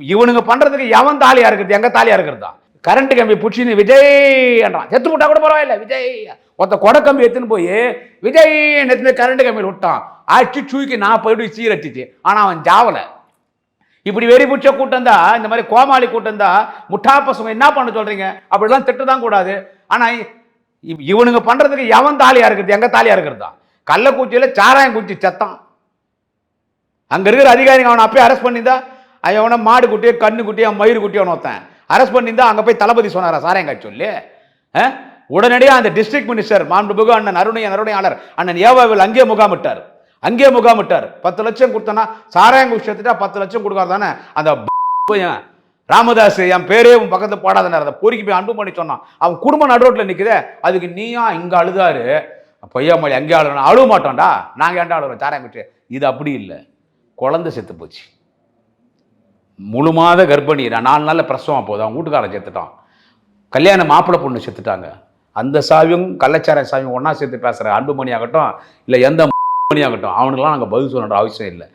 இவனுங்க பண்றதுக்கு எவன் தாலியா இருக்கிறது? எங்க தாலியா இருக்கிறதா? கரண்ட் கம்பி பிடிச்சின்னு விஜய் என்றான். செத்து விட்டா கூட பரவாயில்ல விஜய். ஒருத்த கொடை கம்பி எடுத்துன்னு போய் விஜய் எடுத்துன்னு கரண்ட் கம்பியில் விட்டான். அடிச்சு சூக்கி நான் போயிட்டு சீரடிச்சிச்சு ஆனால் அவன் ஜாவல. இப்படி வெறி பிடிச்ச கூட்டம் தான் இந்த மாதிரி கோமாளி கூட்டம் தான். முட்டா பசங்க என்ன பண்ண சொல்றீங்க? அப்படிலாம் திட்டு தான் கூடாது ஆனால் இவனுங்க பண்றதுக்கு எவன் தாலியா இருக்கிறது? எங்க தாலியா இருக்கிறதா? கள்ளக்குச்சியில் சாராயம் குச்சி செத்தான். அங்க இருக்கிற அதிகாரிங்க அவனை அப்பயே அரெஸ்ட் பண்ணியிருந்தா அவனை மாடு குட்டியோ கண்ணு குட்டியோ மயிறு குட்டியோன்னு ஒருத்தன். அரெஸ்ட் பண்ணியிருந்தா அங்கே போய் தளபதி சொன்னாரா சாராயம் சொல்லி? உடனடியாக அந்த டிஸ்ட்ரிக்ட் மினிஸ்டர் மாண்புமிகு அண்ணன் அருணைய அருணையாளர் அண்ணன் ஏவாவில் அங்கே முகாமிட்டார் அங்கே முகாமிட்டார் பத்து லட்சம் கொடுத்தனா சாராயங்க விஷயத்துட்டா பத்து லட்சம் கொடுக்காது தானே? அந்த பையன் ராமதாஸ் என் பேரே உன் பக்கத்துல போடாதனார். அதை பொறுக்கி போய் அன்பு பண்ணி சொன்னான். அவன் குடும்ப நடுரோட்டில் நிற்குதே அதுக்கு நீயா இங்கே அழுதாரு? பொய்யாமொழி அங்கே அழுகணும் அழுவ மாட்டோம்டா. நாங்கள் ஏன்டா அழுகிறோம் சாராயம் இது அப்படி இல்லை. குழந்தை செத்து போச்சு. முழு மாத கர்ப்பிணி. நான் நாலு நாளில் பிரசவம் போகுது அவன் வீட்டுக்காரன் செத்துட்டான் கல்யாண மாப்பிள்ளை பொண்ணு செத்துட்டாங்க அந்த சாவியும் கள்ளச்சார சாவியும் ஒன்றா சேர்த்து பேசுகிற அன்புமணி ஆகட்டும் இல்லை எந்த மணி ஆகட்டும் அவனுக்கெல்லாம் நாங்கள் பதில் சொல்லணுன்ற அவசியம் இல்லை.